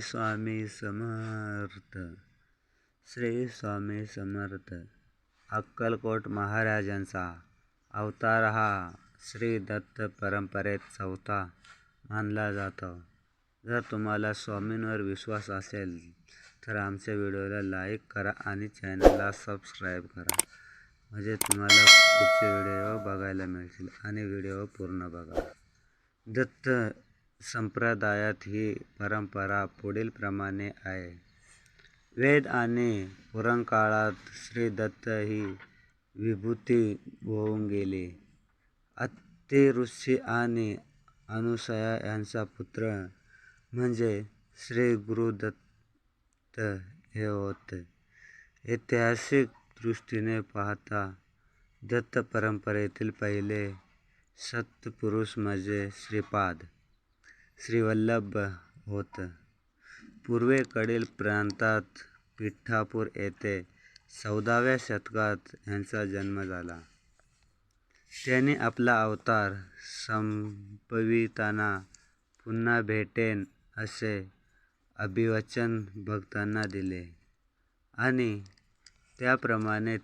स्वामी समर्थ श्री स्वामी समर्थ. अक्कलकोट महाराजांचा अवतार हा श्री दत्त परंपरेत चौथा मानला जातो. जर तुम्हाला स्वामींवर विश्वास असेल तर आमच्या व्हिडिओला लाईक करा आणि चॅनलला सबस्क्राईब करा. म्हणजे तुम्हाला पुढचे व्हिडिओ बघायला मिळतील आणि व्हिडिओ पूर्ण बघा. दत्त संप्रदायात ही परंपरा पुढीलप्रमाणे आहे. वेद आणि पुराणकाळात श्री दत्त ही विभूती होऊन गेले. अत्रि ऋषी आणि अनुसया यांचा पुत्र म्हणजे श्री गुरुदत्त हे होते. ऐतिहासिक दृष्टीने पाहता दत्त परंपरेतील पहिले सत्पुरुष म्हणजे श्रीपाद. श्रीवल्लभ होत. पूर्वेकडील प्रांतात पिठापूर येथे चौदाव्या शतकात यांचा जन्म झाला. त्यांनी आपला अवतार संपविताना पुन्हा भेटेन असे अभिवचन भक्तांना दिले. आणि त्याप्रमाणे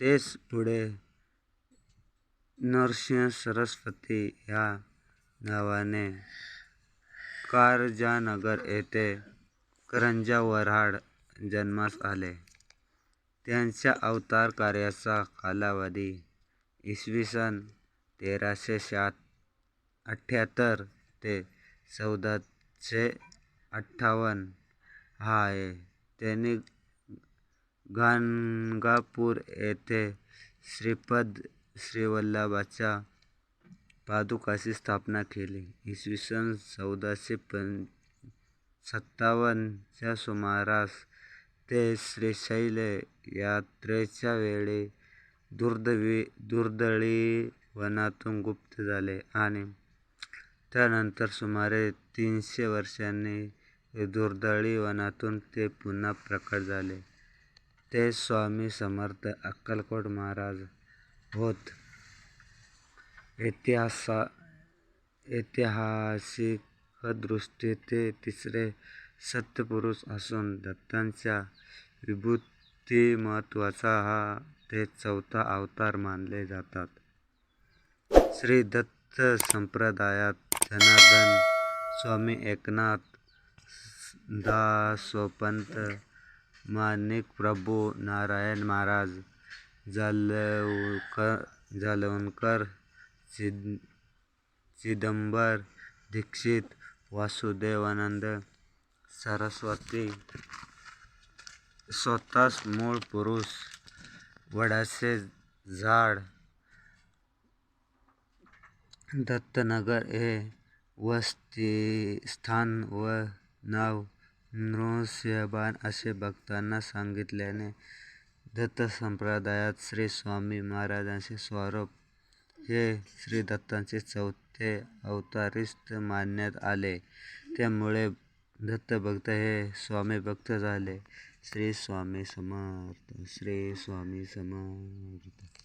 तेच पुढे नरसिंह सरस्वती या नावाने कारंजानगर येथे करंजा वऱ्हाड जन्मास आले. त्यांच्या अवतार कार्याचा कालावधी इसवी सन तेराशे अठ्ठ्याहत्तर ते चौदाशे अठ्ठावन्न हा आहे. त्यांनी गाणगापूर येथे श्रीपद श्रीवल्लभाच्या पादुकाची स्थापना केली. इसवी सन चौदाशे सत्तावन्न च्या सुमारास ते श्रीशैल यात्रेच्या वेळी दुर्दळी वनातून गुप्त झाले आणि त्यानंतर सुमारे तीनशे वर्षांनी दुर्दळी वनातून ते पुन्हा प्रकट झाले ते स्वामी समर्थ अक्कलकोट महाराज होत. ऐतिहासिकदृष्ट्या ते तिसरे सत्पुरुष असून दत्तांच्या विभूतिमत्त्वाचा हा ते चौथा अवतार मानले जातात. श्री दत्त संप्रदायात जनार्दन स्वामी एकनाथ दासोपंत माणिकप्रभू नारायण महाराज चिद चिदंबर दीक्षित वासुदेवानंद सरस्वती स्वतःच मूळ पुरुष वडाचे झाड दत्तनगर हे वस्ती स्थान व नाव नृसिंहवान असे भक्तांना सांगितल्याने दत्त संप्रदायात श्री स्वामी महाराजांचे स्वरूप हे श्रीदत्तांचे चौथे अवतारिस्त मानण्यात आले. त्यामुळे दत्तभक्त हे स्वामीभक्त झाले. श्री स्वामी समर्थ श्री स्वामी समर्थ